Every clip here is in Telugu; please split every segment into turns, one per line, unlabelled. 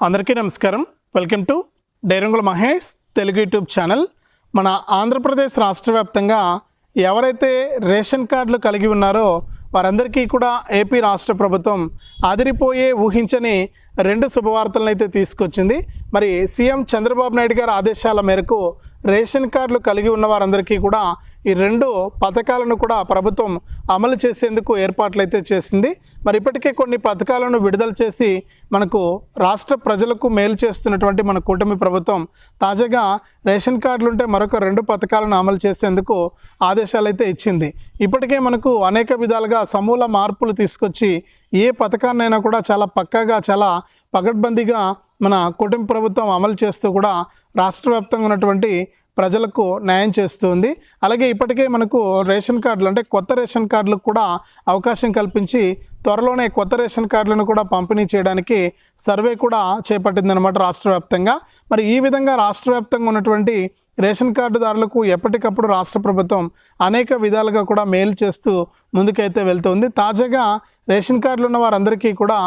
అందరికీ నమస్కారం. వెల్కమ్ టు డైరంగుల మహేష్ తెలుగు యూట్యూబ్ ఛానల్. మన ఆంధ్రప్రదేశ్ రాష్ట్ర వ్యాప్తంగా ఎవరైతే రేషన్ కార్డులు కలిగి ఉన్నారో వారందరికీ కూడా ఏపీ రాష్ట్ర ప్రభుత్వం అదిరిపోయే ఊహించని రెండు శుభవార్తలను అయితే తీసుకొచ్చింది. మరి సీఎం చంద్రబాబు నాయుడు గారి ఆదేశాల మేరకు రేషన్ కార్డులు కలిగి ఉన్న వారందరికీ కూడా ఈ రెండు పథకాలను కూడా ప్రభుత్వం అమలు చేసేందుకు ఏర్పాట్లు అయితే చేసింది. మరి ఇప్పటికే కొన్ని పథకాలను విడుదల చేసి మనకు రాష్ట్ర ప్రజలకు మేలు చేస్తున్నటువంటి మన కూటమి ప్రభుత్వం తాజాగా రేషన్ కార్డులు ఉంటే మరొక రెండు పథకాలను అమలు చేసేందుకు ఆదేశాలైతే ఇచ్చింది. ఇప్పటికే మనకు అనేక విధాలుగా సమూల మార్పులు తీసుకొచ్చి ఏ పథకాన్నైనా కూడా చాలా పక్కాగా చాలా పగడ్బందీగా మన కుటుంబ ప్రభుత్వం అమలు చేస్తూ కూడా రాష్ట్ర వ్యాప్తంగా ఉన్నటువంటి ప్రజలకు న్యాయం చేస్తుంది. అలాగే ఇప్పటికే మనకు రేషన్ కార్డులు అంటే కొత్త రేషన్ కార్డులకు కూడా అవకాశం కల్పించి త్వరలోనే కొత్త రేషన్ కార్డులను కూడా పంపిణీ చేయడానికి సర్వే కూడా చేపట్టిందనమాట రాష్ట్ర వ్యాప్తంగా. మరి ఈ విధంగా రాష్ట్ర వ్యాప్తంగా ఉన్నటువంటి రేషన్ కార్డుదారులకు ఎప్పటికప్పుడు రాష్ట్ర ప్రభుత్వం అనేక విధాలుగా కూడా మేలు చేస్తూ ముందుకైతే వెళ్తుంది. తాజాగా రేషన్ కార్డులు ఉన్న వారందరికీ కూడా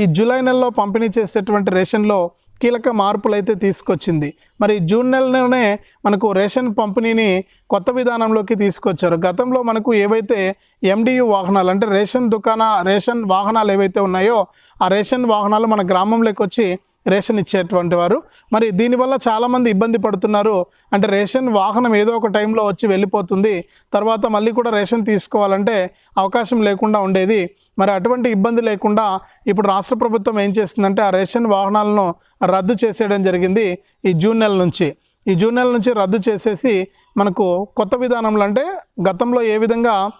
ఈ జూలై నెలలో పంపిణీ చేసేటువంటి రేషన్లో కీలక మార్పులు అయితే తీసుకొచ్చింది. మరి జూన్ నెలలోనే మనకు రేషన్ పంపిణీని కొత్త విధానంలోకి తీసుకొచ్చారు. గతంలో మనకు ఏవైతే ఎండియు వాహనాలు అంటే రేషన్ దుకాణ రేషన్ వాహనాలు ఏవైతే ఉన్నాయో ఆ రేషన్ వాహనాలు మన గ్రామంలోకి వచ్చి రేషన్ ఇచ్చేటువంటి వారు. మరి దీనివల్ల చాలామంది ఇబ్బంది పడుతున్నారు. అంటే రేషన్ వాహనం ఏదో ఒక టైంలో వచ్చి వెళ్ళిపోతుంది. తర్వాత మళ్ళీ కూడా రేషన్ తీసుకోవాలంటే అవకాశం లేకుండా ఉండేది. మరి అటువంటి ఇబ్బంది లేకుండా ఇప్పుడు రాష్ట్ర ప్రభుత్వం ఏం చేస్తుందంటే ఆ రేషన్ వాహనాలను రద్దు చేసేయడం జరిగింది ఈ జూన్ నెల నుంచి. ఈ జూన్ నెల నుంచి రద్దు చేసేసి మనకు కొత్త విధానంలో అంటే గతంలో ఏ విధంగా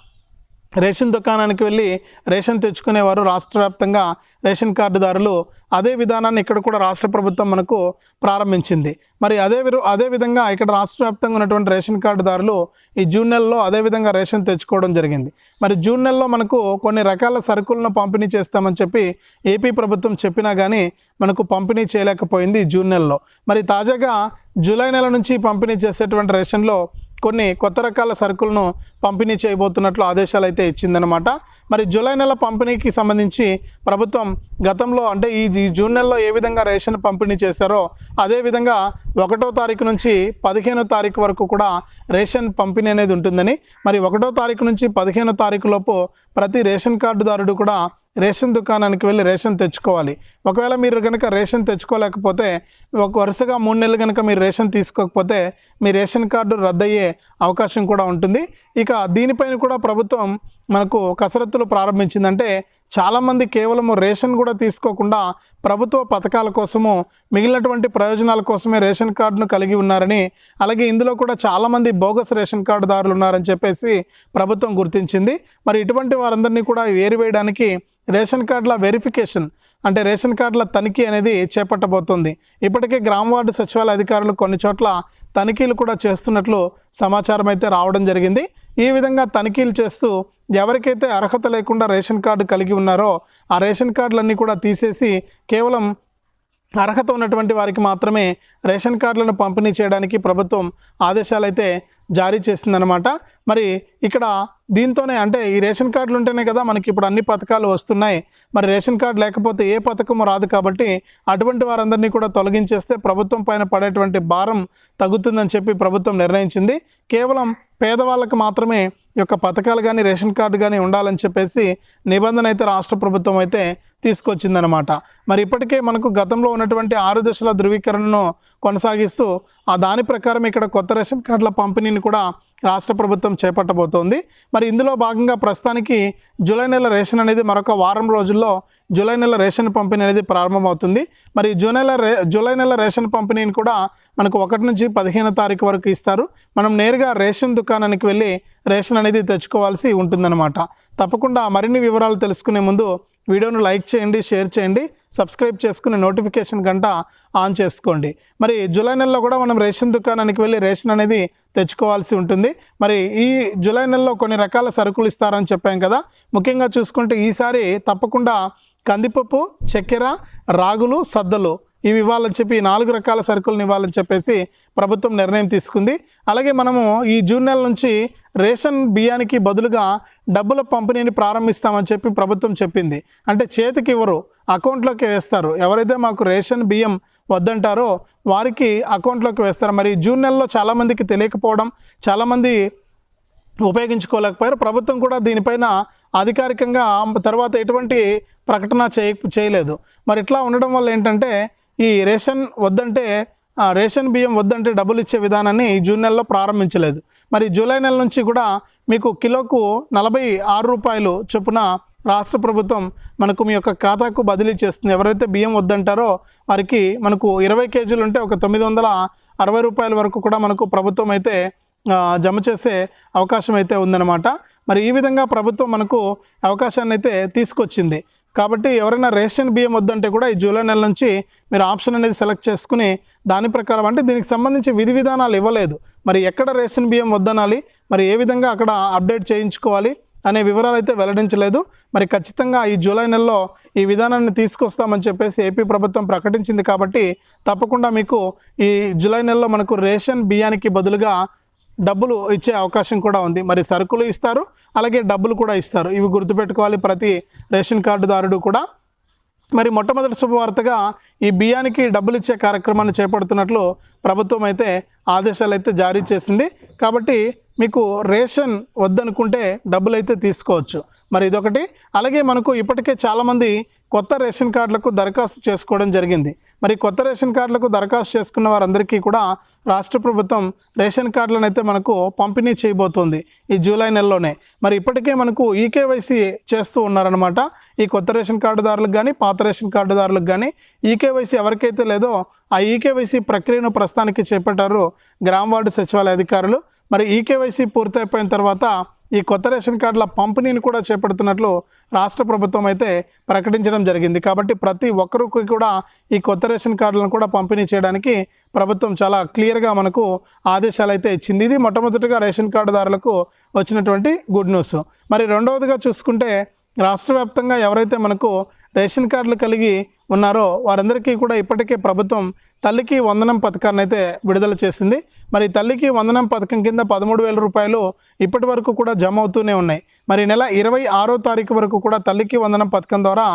రేషన్ దుకాణానికి వెళ్ళి రేషన్ తెచ్చుకునేవారు రాష్ట్ర వ్యాప్తంగా రేషన్ కార్డుదారులు. అదే విధానాన్ని ఇక్కడ కూడా రాష్ట్ర ప్రభుత్వం మనకు ప్రారంభించింది. మరి అదే విరు అదే విధంగా ఇక్కడ రాష్ట్ర వ్యాప్తంగా ఉన్నటువంటి రేషన్ కార్డుదారులు ఈ జూన్ నెలలో అదే విధంగా రేషన్ తెచ్చుకోవడం జరిగింది. మరి జూన్ నెలలో మనకు కొన్ని రకాల సరుకులను పంపిణీ చేస్తామని చెప్పి ఏపీ ప్రభుత్వం చెప్పినా కానీ మనకు పంపిణీ చేయలేకపోయింది ఈ జూన్ నెలలో. మరి తాజాగా జూలై నెల నుంచి పంపిణీ చేసేటువంటి రేషన్లో కొన్ని కొత్త రకాల సరుకులను పంపిణీ చేయబోతున్నట్లు ఆదేశాలు అయితే ఇచ్చిందనమాట మరి జూలై నెల పంపిణీకి సంబంధించి ప్రభుత్వం గతంలో అంటే ఈ జూన్ నెలలో ఏ విధంగా రేషన్ పంపిణీ చేశారో అదేవిధంగా ఒకటో తారీఖు నుంచి పదిహేనో తారీఖు వరకు కూడా రేషన్ పంపిణీ అనేది ఉంటుందని మరి ఒకటో తారీఖు నుంచి పదిహేనో తారీఖు లోపు ప్రతి రేషన్ కార్డుదారుడు కూడా రేషన్ దుకాణానికి వెళ్ళి రేషన్ తెచ్చుకోవాలి. ఒకవేళ మీరు కనుక రేషన్ తెచ్చుకోలేకపోతే ఒక వరుసగా మూడు నెలలు కనుక మీరు రేషన్ తీసుకోకపోతే మీ రేషన్ కార్డు రద్దయ్యే అవకాశం కూడా ఉంటుంది. ఇక దీనిపైన కూడా ప్రభుత్వం మనకు కసరత్తులు ప్రారంభించిందంటే చాలామంది కేవలం రేషన్ కూడా తీసుకోకుండా ప్రభుత్వ పథకాల కోసము మిగిలినటువంటి ప్రయోజనాల కోసమే రేషన్ కార్డును కలిగి ఉన్నారని అలాగే ఇందులో కూడా చాలామంది బోగస్ రేషన్ కార్డుదారులు ఉన్నారని చెప్పేసి ప్రభుత్వం గుర్తించింది. మరి ఇటువంటి వారందరినీ కూడా వేరువేయడానికి రేషన్ కార్డుల వెరిఫికేషన్ అంటే రేషన్ కార్డుల తనిఖీ అనేది చేపట్టబోతోంది. ఇప్పటికే గ్రామ వార్డు సచివాలయ అధికారులు కొన్ని చోట్ల తనిఖీలు కూడా చేస్తున్నట్లు సమాచారం అయితే రావడం జరిగింది. ఈ విధంగా తనిఖీలు చేస్తూ ఎవరికైతే అర్హత లేకుండా రేషన్ కార్డు కలిగి ఉన్నారో ఆ రేషన్ కార్డులన్నీ కూడా తీసేసి కేవలం అర్హత ఉన్నటువంటి వారికి మాత్రమే రేషన్ కార్డులను పంపిణీ చేయడానికి ప్రభుత్వం ఆదేశాలైతే జారీ చేసిందనమాట మరి ఇక్కడ దీంతోనే అంటే ఈ రేషన్ కార్డులు ఉంటేనే కదా మనకి ఇప్పుడు అన్ని పథకాలు వస్తున్నాయి. మరి రేషన్ కార్డు లేకపోతే ఏ పథకము రాదు కాబట్టి అటువంటి వారందరినీ కూడా తొలగించేస్తే ప్రభుత్వం పైన పడేటువంటి భారం తగ్గుతుందని చెప్పి ప్రభుత్వం నిర్ణయించింది. కేవలం పేదవాళ్ళకు మాత్రమే ఈ యొక్క పథకాలు కానీ రేషన్ కార్డు కానీ ఉండాలని చెప్పేసి నిబంధన అయితే రాష్ట్ర ప్రభుత్వం అయితే తీసుకొచ్చిందనమాట మరి ఇప్పటికే మనకు గతంలో ఉన్నటువంటి ఆరు దశల ధృవీకరణను కొనసాగిస్తూ ఆ దాని ప్రకారం ఇక్కడ కొత్త రేషన్ కార్డుల పంపిణీని కూడా రాష్ట్ర ప్రభుత్వం చేపట్టబోతోంది. మరి ఇందులో భాగంగా ప్రస్తుతానికి జూలై నెల రేషన్ అనేది మరొక వారం రోజుల్లో జూలై నెల రేషన్ పంపిణీ అనేది ప్రారంభమవుతుంది. మరి జూలై నెల రే జూలై నెల రేషన్ పంపిణీని కూడా మనకు ఒకటి నుంచి పదిహేను తారీఖు వరకు ఇస్తారు. మనం నేరుగా రేషన్ దుకాణానికి వెళ్ళి రేషన్ అనేది తెచ్చుకోవాల్సి ఉంటుందన్నమాట. తప్పకుండా మరిన్ని వివరాలు తెలుసుకునే ముందు వీడియోను లైక్ చేయండి షేర్ చేయండి సబ్స్క్రైబ్ చేసుకుని నోటిఫికేషన్ గంట ఆన్ చేసుకోండి. మరి జూలై నెలలో కూడా మనం రేషన్ దుకాణానికి వెళ్ళి రేషన్ అనేది తెచ్చుకోవాల్సి ఉంటుంది. మరి ఈ జూలై నెలలో కొన్ని రకాల సరుకులు ఇస్తారని చెప్పాం కదా. ముఖ్యంగా చూసుకుంటే ఈసారి తప్పకుండా కందిపప్పు చక్కెర రాగులు సద్దలు ఇవి ఇవ్వాలని చెప్పి ఈ నాలుగు రకాల సరుకులను ఇవ్వాలని చెప్పేసి ప్రభుత్వం నిర్ణయం తీసుకుంది. అలాగే మనము ఈ జూన్ నెల నుంచి రేషన్ బియ్యానికి బదులుగా డబ్బుల పంపిణీని ప్రారంభిస్తామని చెప్పి ప్రభుత్వం చెప్పింది. అంటే చేతికి ఇవ్వరు అకౌంట్లోకి వేస్తారు. ఎవరైతే మాకు రేషన్ బియ్యం వద్దంటారో వారికి అకౌంట్లోకి వేస్తారు. మరి జూన్ నెలలో చాలామందికి తెలియకపోవడం చాలామంది ఉపయోగించుకోలేకపోయారు. ప్రభుత్వం కూడా దీనిపైన అధికారికంగా తర్వాత ఎటువంటి ప్రకటన చేయ చేయలేదు. మరి ఇట్లా ఉండడం వల్ల ఏంటంటే ఈ రేషన్ వద్దంటే రేషన్ బియ్యం వద్దంటే డబ్బులు ఇచ్చే విధానాన్ని జూన్ నెలలో ప్రారంభించలేదు. మరి జూలై నెల నుంచి కూడా మీకు కిలోకు నలభై ఆరు రూపాయలు చొప్పున రాష్ట్ర ప్రభుత్వం మనకు మీ యొక్క ఖాతాకు బదిలీ చేస్తుంది. ఎవరైతే బియ్యం వద్దంటారో వారికి మనకు ఇరవై కేజీలు ఉంటే ఒక తొమ్మిది వందల అరవై రూపాయల వరకు కూడా మనకు ప్రభుత్వం అయితే జమ చేసే అవకాశం అయితే ఉందన్నమాట. మరి ఈ విధంగా ప్రభుత్వం మనకు అవకాశాన్ని అయితే తీసుకొచ్చింది. కాబట్టి ఎవరైనా రేషన్ బియ్యం వద్దంటే కూడా ఈ జూలై నెల నుంచి మీరు ఆప్షన్ అనేది సెలెక్ట్ చేసుకుని దాని ప్రకారం అంటే దీనికి సంబంధించి విధి విధానాలు ఇవ్వలేదు. మరి ఎక్కడ రేషన్ బియ్యం వద్దనాలి? మరి ఏ విధంగా అక్కడ అప్డేట్ చేయించుకోవాలి అనే వివరాలు అయితే వెల్లడించలేదు. మరి ఖచ్చితంగా ఈ జూలై నెలలో ఈ విధానాన్ని తీసుకొస్తామని చెప్పేసి ఏపీ ప్రభుత్వం ప్రకటించింది కాబట్టి తప్పకుండా మీకు ఈ జూలై నెలలో మనకు రేషన్ బియ్యానికి బదులుగా డబ్బులు ఇచ్చే అవకాశం కూడా ఉంది. మరి సరుకులు ఇస్తారు అలాగే డబ్బులు కూడా ఇస్తారు. ఇవి గుర్తుపెట్టుకోవాలి ప్రతి రేషన్ కార్డుదారుడు కూడా. మరి మొట్టమొదటి శుభవార్తగా ఈ బియ్యానికి డబ్బులు ఇచ్చే కార్యక్రమాన్ని చేపడుతున్నట్లు ప్రభుత్వం అయితే ఆదేశాలు అయితే జారీ చేసింది. కాబట్టి మీకు రేషన్ వద్దనుకుంటే డబ్బులు అయితే తీసుకోవచ్చు. మరి ఇదొకటి. అలాగే మనకు ఇప్పటికే చాలామంది కొత్త రేషన్ కార్డులకు దరఖాస్తు చేసుకోవడం జరిగింది. మరి కొత్త రేషన్ కార్డులకు దరఖాస్తు చేసుకున్న వారందరికీ కూడా రాష్ట్ర ప్రభుత్వం రేషన్ కార్డులను అయితే మనకు పంపిణీ చేయబోతోంది ఈ జూలై నెలలోనే. మరి ఇప్పటికే మనకు ఈకేవైసీ చేస్తూ ఉన్నారనమాట ఈ కొత్త రేషన్ కార్డుదారులకు కానీ పాత రేషన్ కార్డుదారులకు కానీ ఈకేవైసీ ఎవరికైతే లేదో ఆ ఈకేవైసీ ప్రక్రియను ప్రస్తుతానికి చేపట్టారు గ్రామ వార్డు సచివాలయ అధికారులు. మరి ఈకేవైసీ పూర్తయిపోయిన తర్వాత ఈ కొత్త రేషన్ కార్డుల పంపిణీని కూడా చేపడుతున్నట్లు రాష్ట్ర ప్రభుత్వం అయితే ప్రకటించడం జరిగింది. కాబట్టి ప్రతి ఒక్కరికి కూడా ఈ కొత్త రేషన్ కార్డులను కూడా పంపిణీ చేయడానికి ప్రభుత్వం చాలా క్లియర్గా మనకు ఆదేశాలు అయితే ఇచ్చింది. ఇది మొట్టమొదటిగా రేషన్ కార్డుదారులకు వచ్చినటువంటి గుడ్ న్యూస్. మరి రెండవదిగా చూసుకుంటే రాష్ట్ర వ్యాప్తంగా ఎవరైతే మనకు రేషన్ కార్డులు కలిగి ఉన్నారో వారందరికీ కూడా ఇప్పటికే ప్రభుత్వం తల్లికి వందనం పథకాన్ని అయితే విడుదల చేసింది. మరి తల్లికి వందనం పథకం కింద పదమూడు వేల రూపాయలు ఇప్పటి వరకు కూడా జమ అవుతూనే ఉన్నాయి. మరి ఈ నెల ఇరవై ఆరో తారీఖు వరకు కూడా తల్లికి వందనం పథకం ద్వారా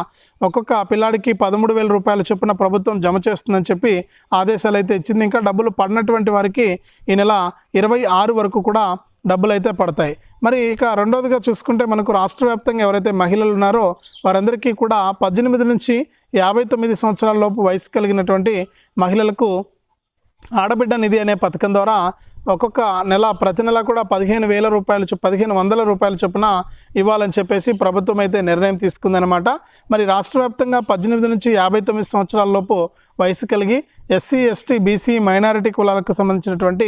ఒక్కొక్క పిల్లాడికి పదమూడు వేల రూపాయల చొప్పున ప్రభుత్వం జమ చేస్తుందని చెప్పి ఆదేశాలు అయితే ఇచ్చింది. ఇంకా డబ్బులు పడినటువంటి వారికి ఈ నెల ఇరవై ఆరు వరకు కూడా డబ్బులు అయితే పడతాయి. మరి ఇక రెండవదిగా చూసుకుంటే మనకు రాష్ట్ర వ్యాప్తంగా ఎవరైతే మహిళలు ఉన్నారో వారందరికీ కూడా పద్దెనిమిది నుంచి యాభై తొమ్మిది సంవత్సరాల లోపు వయసు కలిగినటువంటి మహిళలకు ఆడబిడ్డ నిధి అనే పథకం ద్వారా ఒక్కొక్క నెల ప్రతి నెల కూడా పదిహేను వేల రూపాయలు చొ పదిహేను వందల రూపాయల చొప్పున ఇవ్వాలని చెప్పేసి ప్రభుత్వం అయితే నిర్ణయం తీసుకుందనమాట మరి రాష్ట్ర వ్యాప్తంగా పద్దెనిమిది నుంచి యాభై తొమ్మిది సంవత్సరాల లోపు వయసు కలిగి ఎస్సీ ఎస్టీ బీసీ మైనారిటీ కులాలకు సంబంధించినటువంటి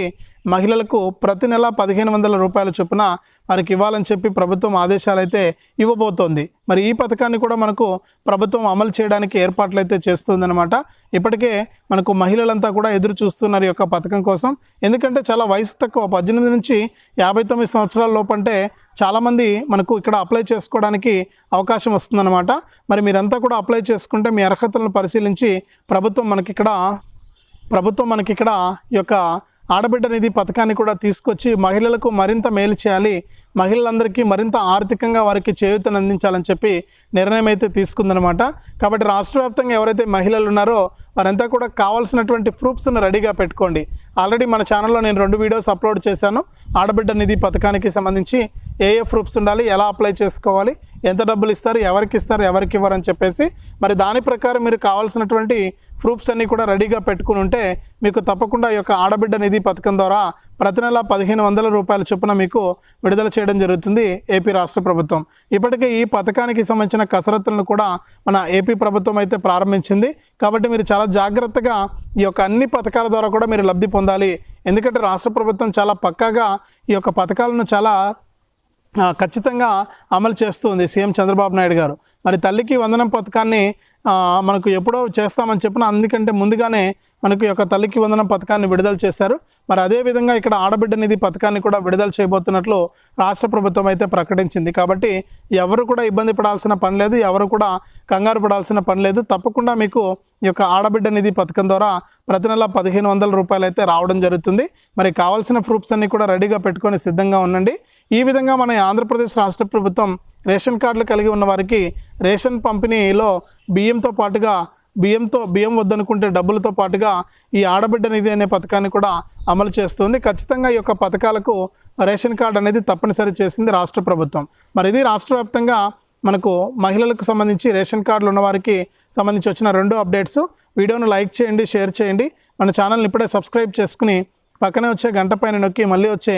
మహిళలకు ప్రతి నెల పదిహేను వందల రూపాయల చొప్పున వారికి ఇవ్వాలని చెప్పి ప్రభుత్వం ఆదేశాలు అయితే ఇవ్వబోతోంది. మరి ఈ పథకాన్ని కూడా మనకు ప్రభుత్వం అమలు చేయడానికి ఏర్పాట్లు అయితే చేస్తుందన్నమాట. ఇప్పటికే మనకు మహిళలంతా కూడా ఎదురు చూస్తున్నారు ఈ యొక్క పథకం కోసం. ఎందుకంటే చాలా వయసు తక్కువ. పద్దెనిమిది నుంచి యాభై తొమ్మిది సంవత్సరాల లోపంటే చాలామంది మనకు ఇక్కడ అప్లై చేసుకోవడానికి అవకాశం వస్తుందన్నమాట. మరి మీరంతా కూడా అప్లై చేసుకుంటే మీ అర్హతలను పరిశీలించి ప్రభుత్వం మనకి ఇక్కడ ప్రభుత్వం మనకి ఇక్కడ ఈ యొక్క ఆడబిడ్డ నిధి పథకాన్ని కూడా తీసుకొచ్చి మహిళలకు మరింత మేలు చేయాలి మహిళలందరికీ మరింత ఆర్థికంగా వారికి చేయూతను అందించాలని చెప్పి నిర్ణయం అయితే తీసుకుందనమాట కాబట్టి రాష్ట్ర వ్యాప్తంగా ఎవరైతే మహిళలు ఉన్నారో వారంతా కూడా కావాల్సినటువంటి ప్రూఫ్స్ను రెడీగా పెట్టుకోండి. ఆల్రెడీ మన ఛానల్లో నేను రెండు వీడియోస్ అప్లోడ్ చేశాను. ఆడబిడ్డ నిధి పథకానికి సంబంధించి ఏ ఏ ప్రూఫ్స్ ఉండాలి ఎలా అప్లై చేసుకోవాలి ఎంత డబ్బులు ఇస్తారు ఎవరికి ఇస్తారు ఎవరికి ఇవ్వరని చెప్పేసి మరి దాని ప్రకారం మీరు కావాల్సినటువంటి ప్రూఫ్స్ అన్నీ కూడా రెడీగా పెట్టుకుని ఉంటే మీకు తప్పకుండా ఈ యొక్క ఆడబిడ్డ నిధి పథకం ద్వారా ప్రతి నెల పదిహేను వందల రూపాయల చొప్పున మీకు విడుదల చేయడం జరుగుతుంది ఏపీ రాష్ట్ర ప్రభుత్వం. ఇప్పటికే ఈ పథకానికి సంబంధించిన కసరత్తులను కూడా మన ఏపీ ప్రభుత్వం అయితే ప్రారంభించింది. కాబట్టి మీరు చాలా జాగ్రత్తగా ఈ యొక్క అన్ని పథకాల ద్వారా కూడా మీరు లబ్ధి పొందాలి. ఎందుకంటే రాష్ట్ర ప్రభుత్వం చాలా పక్కాగా ఈ యొక్క పథకాలను చాలా ఖచ్చితంగా అమలు చేస్తుంది సీఎం చంద్రబాబు నాయుడు గారు. మరి తల్లికి వందనం పథకాన్ని మనకు ఎప్పుడో చేస్తామని చెప్పిన అందుకంటే ముందుగానే మనకు యొక్క తల్లికి వందనం పథకాన్ని విడుదల చేశారు. మరి అదేవిధంగా ఇక్కడ ఆడబిడ్డ నిధి పథకాన్ని కూడా విడుదల చేయబోతున్నట్లు రాష్ట్ర ప్రభుత్వం అయితే ప్రకటించింది. కాబట్టి ఎవరు కూడా ఇబ్బంది పడాల్సిన పని లేదు ఎవరు కూడా కంగారు పడాల్సిన పని లేదు. తప్పకుండా మీకు ఈ యొక్క ఆడబిడ్డ నిధి పథకం ద్వారా ప్రతి నెల పదిహేను వందల రూపాయలు అయితే రావడం జరుగుతుంది. మరి కావాల్సిన ప్రూఫ్స్ అన్నీ కూడా రెడీగా పెట్టుకొని సిద్ధంగా ఉండండి. ఈ విధంగా మన ఆంధ్రప్రదేశ్ రాష్ట్ర ప్రభుత్వం రేషన్ కార్డులు కలిగి ఉన్న వారికి రేషన్ పంపిణీలో బియ్యంతో పాటుగా బియ్యంతో బియ్యం వద్దనుకుంటే డబ్బులతో పాటుగా ఈ ఆడబిడ్డ నిధి అనే పథకాన్ని కూడా అమలు చేస్తుంది. ఖచ్చితంగా ఈ యొక్క పథకాలకు రేషన్ కార్డు అనేది తప్పనిసరి చేసింది రాష్ట్ర ప్రభుత్వం. మరి ఇది రాష్ట్ర వ్యాప్తంగా మనకు మహిళలకు సంబంధించి రేషన్ కార్డులు ఉన్నవారికి సంబంధించి వచ్చిన రెండు అప్డేట్స్. వీడియోను లైక్ చేయండి షేర్ చేయండి. మన ఛానల్ని ఇప్పుడే సబ్స్క్రైబ్ చేసుకుని పక్కనే వచ్చే గంట పైన నొక్కి మళ్ళీ వచ్చే